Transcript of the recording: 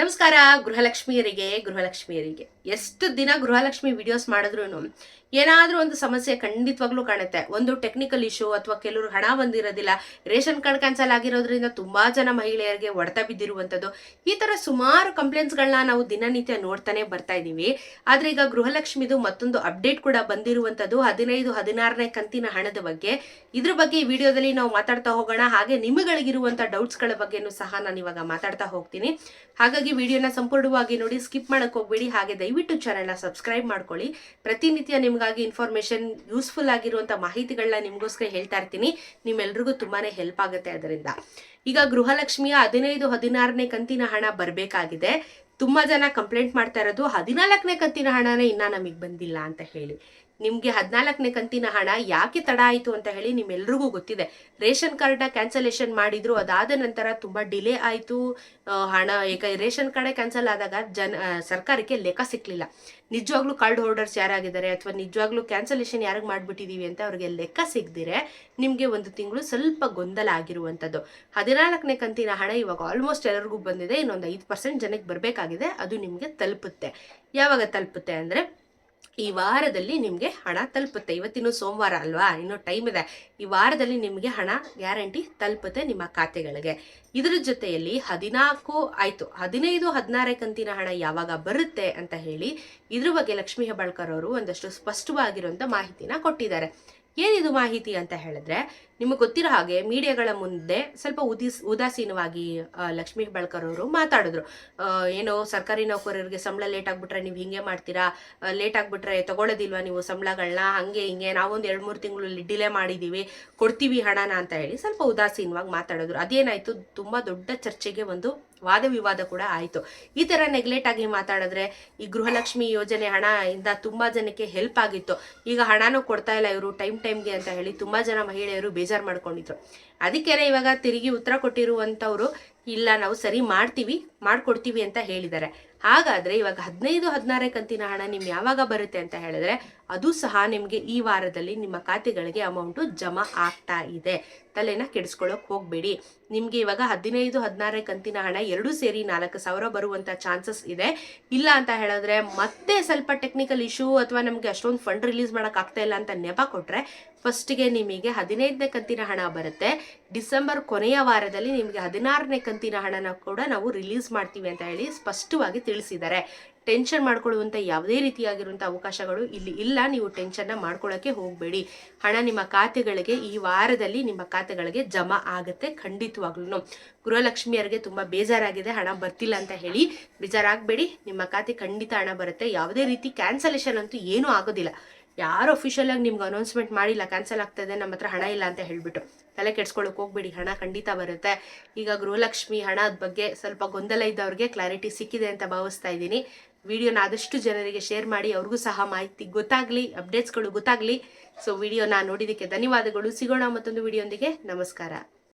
ನಮಸ್ಕಾರ, ಗೃಹಲಕ್ಷ್ಮಿಯರಿಗೆ ಗೃಹಲಕ್ಷ್ಮಿಯರಿಗೆ. ಎಷ್ಟು ದಿನ ಗೃಹಲಕ್ಷ್ಮಿ ವಿಡಿಯೋಸ್ ಮಾಡಿದ್ರು ಏನಾದರೂ ಒಂದು ಸಮಸ್ಯೆ ಖಂಡಿತವಾಗ್ಲೂ ಕಾಣುತ್ತೆ. ಒಂದು ಟೆಕ್ನಿಕಲ್ ಇಶ್ಯೂ ಅಥವಾ ಕೆಲವರು ಹಣ ಬಂದಿರೋದಿಲ್ಲ, ರೇಷನ್ ಕಾರ್ಡ್ ಕ್ಯಾನ್ಸಲ್ ಆಗಿರೋದ್ರಿಂದ ತುಂಬಾ ಜನ ಮಹಿಳೆಯರಿಗೆ ಹೊಡೆತ ಬಿದ್ದಿರುವಂಥದ್ದು, ಈ ಥರ ಸುಮಾರು ಕಂಪ್ಲೇಂಟ್ಸ್ಗಳನ್ನ ನಾವು ದಿನನಿತ್ಯ ನೋಡ್ತಾನೆ ಬರ್ತಾ ಇದ್ದೀವಿ. ಆದರೆ ಈಗ ಗೃಹಲಕ್ಷ್ಮಿದು ಮತ್ತೊಂದು ಅಪ್ಡೇಟ್ ಕೂಡ ಬಂದಿರುವಂಥದ್ದು, ಹದಿನೈದು, ಹದಿನಾರನೇ ಕಂತಿನ ಹಣದ ಬಗ್ಗೆ. ಇದ್ರ ಬಗ್ಗೆ ವಿಡಿಯೋದಲ್ಲಿ ನಾವು ಮಾತಾಡ್ತಾ ಹೋಗೋಣ. ಹಾಗೆ ನಿಮಗಳಿಗಿರುವಂಥ ಡೌಟ್ಸ್ಗಳ ಬಗ್ಗೆನೂ ಸಹ ನಾನು ಇವಾಗ ಮಾತಾಡ್ತಾ ಹೋಗ್ತೀನಿ. ಹಾಗಾಗಿ ವಿಡಿಯೋನ ಸಂಪೂರ್ಣವಾಗಿ ನೋಡಿ ಸ್ಕಿಪ್ ಮಾಡಕ್ಕೆ ಹೋಗ್ಬೇಡಿ. ಹಾಗೆ ದಯವಿಟ್ಟು ಚಾನೆಲ್ನ ಸಬ್ಸ್ಕ್ರೈಬ್ ಮಾಡ್ಕೊಳ್ಳಿ. ಪ್ರತಿನಿತ್ಯ ನಿಮಗಾಗಿ ಇನ್ಫಾರ್ಮೇಷನ್ ಯೂಸ್ಫುಲ್ ಆಗಿರುವಂಥ ಮಾಹಿತಿಗಳನ್ನ ನಿಮಗೋಸ್ಕರ ಹೇಳ್ತಾ ಇರ್ತೀನಿ. ನಿಮ್ಮೆಲ್ರಿಗೂ ತುಂಬಾನೇ ಹೆಲ್ಪ್ ಆಗುತ್ತೆ ಅದರಿಂದ. ಈಗ ಗೃಹಲಕ್ಷ್ಮಿಯ ಹದಿನೈದು, ಹದಿನಾರನೇ ಕಂತಿನ ಹಣ ಬರಬೇಕಾಗಿದೆ. ತುಂಬಾ ಜನ ಕಂಪ್ಲೇಂಟ್ ಮಾಡ್ತಾ ಇರೋದು, ಹದಿನಾಲ್ಕನೇ ಕಂತಿನ ಹಣನೇ ಇನ್ನ ನಮಗೆ ಬಂದಿಲ್ಲ ಅಂತ ಹೇಳಿ. ನಿಮಗೆ ಹದಿನಾಲ್ಕನೇ ಕಂತಿನ ಹಣ ಯಾಕೆ ತಡ ಆಯಿತು ಅಂತ ಹೇಳಿ ನಿಮ್ಮೆಲ್ರಿಗೂ ಗೊತ್ತಿದೆ. ರೇಷನ್ ಕಾರ್ಡ್ನ ಕ್ಯಾನ್ಸಲೇಷನ್ ಮಾಡಿದ್ರು, ಅದಾದ ನಂತರ ತುಂಬ ಡಿಲೇ ಆಯಿತು. ಹಣ ಏಕ ರೇಷನ್ ಕಾರ್ಡೇ ಕ್ಯಾನ್ಸಲ್ ಆದಾಗ ಜನ ಸರ್ಕಾರಕ್ಕೆ ಲೆಕ್ಕ ಸಿಕ್ಕಲಿಲ್ಲ ನಿಜವಾಗ್ಲೂ ಕಾರ್ಡ್ ಹೋಲ್ಡರ್ಸ್ ಯಾರಾಗಿದ್ದಾರೆ ಅಥವಾ ನಿಜವಾಗ್ಲೂ ಕ್ಯಾನ್ಸಲೇಷನ್ ಯಾರಿಗೆ ಮಾಡಿಬಿಟ್ಟಿದ್ದೀವಿ ಅಂತ ಅವ್ರಿಗೆ ಲೆಕ್ಕ ಸಿಗದಿರೆ ನಿಮಗೆ ಒಂದು ತಿಂಗಳು ಸ್ವಲ್ಪ ಗೊಂದಲ ಆಗಿರುವಂಥದ್ದು. ಹದಿನಾಲ್ಕನೇ ಕಂತಿನ ಹಣ ಇವಾಗ ಆಲ್ಮೋಸ್ಟ್ ಎಲ್ಲರಿಗೂ ಬಂದಿದೆ, ಇನ್ನೊಂದು ಐದು ಪರ್ಸೆಂಟ್ ಜನಕ್ಕೆ ಬರಬೇಕಾಗಿದೆ, ಅದು ನಿಮಗೆ ತಲುಪುತ್ತೆ. ಯಾವಾಗ ತಲುಪುತ್ತೆ ಅಂದರೆ ಈ ವಾರದಲ್ಲಿ ನಿಮಗೆ ಹಣ ತಲುಪುತ್ತೆ. ಇವತ್ತಿನ ಸೋಮವಾರ ಅಲ್ವಾ? ಇನ್ನೂ ಟೈಮ್ ಇದೆ. ಈ ವಾರದಲ್ಲಿ ನಿಮಗೆ ಹಣ ಗ್ಯಾರಂಟಿ ತಲುಪುತ್ತೆ ನಿಮ್ಮ ಖಾತೆಗಳಿಗೆ. ಇದರ ಜೊತೆಯಲ್ಲಿ ಹದಿನಾಲ್ಕು ಆಯ್ತು. ಹದಿನೈದು ಹದಿನಾರನೇ ಕಂತಿನ ಹಣ ಯಾವಾಗ ಬರುತ್ತೆ ಅಂತ ಹೇಳಿ ಇದ್ರ ಬಗ್ಗೆ ಲಕ್ಷ್ಮೀ ಹೆಬ್ಬಾಳ್ಕರ್ ಅವರು ಒಂದಷ್ಟು ಸ್ಪಷ್ಟವಾಗಿರುವಂಥ ಮಾಹಿತಿನ ಕೊಟ್ಟಿದ್ದಾರೆ. ಏನಿದು ಮಾಹಿತಿ ಅಂತ ಹೇಳಿದ್ರೆ, ನಿಮಗೆ ಗೊತ್ತಿರೋ ಹಾಗೆ ಮೀಡಿಯಾಗಳ ಮುಂದೆ ಸ್ವಲ್ಪ ಉದಿಸ್, ಉದಾಸೀನವಾಗಿ ಲಕ್ಷ್ಮೀ ಹೆಬ್ಬಾಳ್ಕರ್ ಅವರು ಮಾತಾಡಿದ್ರು. ಏನೋ ಸರ್ಕಾರಿ ನೌಕರರಿಗೆ ಸಂಬಳ ಲೇಟ್ ಆಗಿಬಿಟ್ರೆ ನೀವು ಹಿಂಗೆ ಮಾಡ್ತೀರಾ? ಲೇಟ್ ಆಗ್ಬಿಟ್ರೆ ತಗೊಳ್ಳೋದಿಲ್ವಾ ನೀವು ಸಂಬಳಗಳನ್ನ ಹಂಗೆ ಹಿಂಗೆ ನಾವೊಂದು ಎರಡು ಮೂರು ತಿಂಗಳು ಡಿಲೇ ಮಾಡಿದ್ದೀವಿ ಕೊಡ್ತೀವಿ ಹಣನ ಅಂತ ಹೇಳಿ ಸ್ವಲ್ಪ ಉದಾಸೀನವಾಗಿ ಮಾತಾಡಿದ್ರು. ಅದೇನಾಯಿತು? ತುಂಬ ದೊಡ್ಡ ಚರ್ಚೆಗೆ ಒಂದು ವಾದ ವಿವಾದ ಕೂಡ ಆಯಿತು. ಈ ಥರ ನೆಗ್ಲೆಕ್ಟ್ ಆಗಿ ಮಾತಾಡಿದ್ರೆ ಈ ಗೃಹಲಕ್ಷ್ಮಿ ಯೋಜನೆ ಹಣ ಇಂದ ತುಂಬ ಜನಕ್ಕೆ ಹೆಲ್ಪ್ ಆಗಿತ್ತು. ಈಗ ಹಣನೂ ಕೊಡ್ತಾ ಇಲ್ಲ ಇವರು ಟೈಮ್ ಟೈಮ್ಗೆ ಅಂತ ಹೇಳಿ ತುಂಬ ಜನ ಮಹಿಳೆಯರು ಬೇಜಾರು ಮಾಡ್ಕೊಂಡಿದ್ರು. ಅದಕ್ಕೇನೆ ಇವಾಗ ತಿರುಗಿ ಉತ್ತರ ಕೊಟ್ಟಿರುವಂಥವ್ರು ಇಲ್ಲ, ನಾವು ಸರಿ ಮಾಡ್ತೀವಿ, ಮಾಡಿಕೊಡ್ತೀವಿ ಅಂತ ಹೇಳಿದ್ದಾರೆ. ಹಾಗಾದ್ರೆ ಇವಾಗ ಹದಿನೈದು, ಹದಿನಾರೇ ಕಂತಿನ ಹಣ ನಿಮ್ಗೆ ಯಾವಾಗ ಬರುತ್ತೆ ಅಂತ ಹೇಳಿದ್ರೆ ಅದು ಸಹ ನಿಮಗೆ ಈ ವಾರದಲ್ಲಿ ನಿಮ್ಮ ಖಾತೆಗಳಿಗೆ ಅಮೌಂಟು ಜಮಾ ಆಗ್ತಾ ಇದೆ. ತಲೆನ ಕೆಡಿಸ್ಕೊಳ್ಳೋಕೆ ಹೋಗಬೇಡಿ. ನಿಮಗೆ ಇವಾಗ ಹದಿನೈದು, ಹದಿನಾರೇ ಕಂತಿನ ಹಣ ಎರಡೂ ಸೇರಿ ನಾಲ್ಕು ಸಾವಿರ ಬರುವಂಥ ಚಾನ್ಸಸ್ ಇದೆ. ಇಲ್ಲ ಅಂತ ಹೇಳಿದ್ರೆ ಮತ್ತೆ ಸ್ವಲ್ಪ ಟೆಕ್ನಿಕಲ್ ಇಶ್ಯೂ ಅಥವಾ ನಮಗೆ ಅಷ್ಟೊಂದು ಫಂಡ್ ರಿಲೀಸ್ ಮಾಡೋಕ್ಕಾಗ್ತಾ ಇಲ್ಲ ಅಂತ ನೆಪ ಕೊಟ್ಟರೆ ಫಸ್ಟ್ಗೆ ನಿಮಗೆ ಹದಿನೈದನೇ ಕಂತಿನ ಹಣ ಬರುತ್ತೆ. ಡಿಸೆಂಬರ್ ಕೊನೆಯ ವಾರದಲ್ಲಿ ನಿಮಗೆ ಹದಿನಾರನೇ ಕಂತಿನ ಹಣನ ಕೂಡ ನಾವು ರಿಲೀಸ್ ಮಾಡ್ತೀವಿ ಅಂತ ಹೇಳಿ ಸ್ಪಷ್ಟವಾಗಿ ತಿಳಿಸಿದ್ದಾರೆ. ಟೆನ್ಷನ್ ಮಾಡ್ಕೊಳ್ಳುವಂಥ ಯಾವುದೇ ರೀತಿಯಾಗಿರುವಂಥ ಅವಕಾಶಗಳು ಇಲ್ಲಿ ಇಲ್ಲ. ನೀವು ಟೆನ್ಷನ್ನ ಮಾಡ್ಕೊಳ್ಳೋಕ್ಕೆ ಹೋಗಬೇಡಿ. ಹಣ ನಿಮ್ಮ ಖಾತೆಗಳಿಗೆ ಈ ವಾರದಲ್ಲಿ ನಿಮ್ಮ ಖಾತೆಗಳಿಗೆ ಜಮಾ ಆಗುತ್ತೆ ಖಂಡಿತವಾಗ್ಲೂ ಗೃಹಲಕ್ಷ್ಮಿಯರಿಗೆ ತುಂಬ ಬೇಜಾರಾಗಿದೆ. ಹಣ ಬರ್ತಿಲ್ಲ ಅಂತ ಹೇಳಿ ಬೇಜಾರಾಗಬೇಡಿ. ನಿಮ್ಮ ಖಾತೆ ಖಂಡಿತ ಹಣ ಬರುತ್ತೆ. ಯಾವುದೇ ರೀತಿ ಕ್ಯಾನ್ಸಲೇಷನ್ ಅಂತೂ ಏನೂ ಆಗೋದಿಲ್ಲ. ಯಾರು ಅಫಿಷಿಯಲ್ ಆಗಿ ನಿಮ್ಗೆ ಅನೌನ್ಸ್ಮೆಂಟ್ ಮಾಡಿಲ್ಲ ಕ್ಯಾನ್ಸಲ್ ಆಗ್ತದೆ ನಮ್ಮ ಹತ್ರ ಹಣ ಇಲ್ಲ ಅಂತ ಹೇಳ್ಬಿಟ್ಟು. ತಲೆ ಕೆಡ್ಸ್ಕೊಳಕ್ ಹೋಗ್ಬೇಡಿ, ಹಣ ಖಂಡಿತ ಬರುತ್ತೆ. ಈಗ ಗೃಹಲಕ್ಷ್ಮಿ ಹಣದ ಬಗ್ಗೆ ಸ್ವಲ್ಪ ಗೊಂದಲ ಇದ್ದವ್ರಿಗೆ ಕ್ಲಾರಿಟಿ ಸಿಕ್ಕಿದೆ ಅಂತ ಭಾವಿಸ್ತಾ ಇದ್ದೀನಿ. ವಿಡಿಯೋನ ಆದಷ್ಟು ಜನರಿಗೆ ಶೇರ್ ಮಾಡಿ, ಅವ್ರಿಗೂ ಸಹ ಮಾಹಿತಿ ಗೊತ್ತಾಗ್ಲಿ, ಅಪ್ಡೇಟ್ಸ್ಗಳು ಗೊತ್ತಾಗ್ಲಿ. ಸೊ, ವಿಡಿಯೋನ ನೋಡಿದ್ದಕ್ಕೆ ಧನ್ಯವಾದಗಳು. ಸಿಗೋಣ ಮತ್ತೊಂದು ವಿಡಿಯೋಂದಿಗೆ. ನಮಸ್ಕಾರ.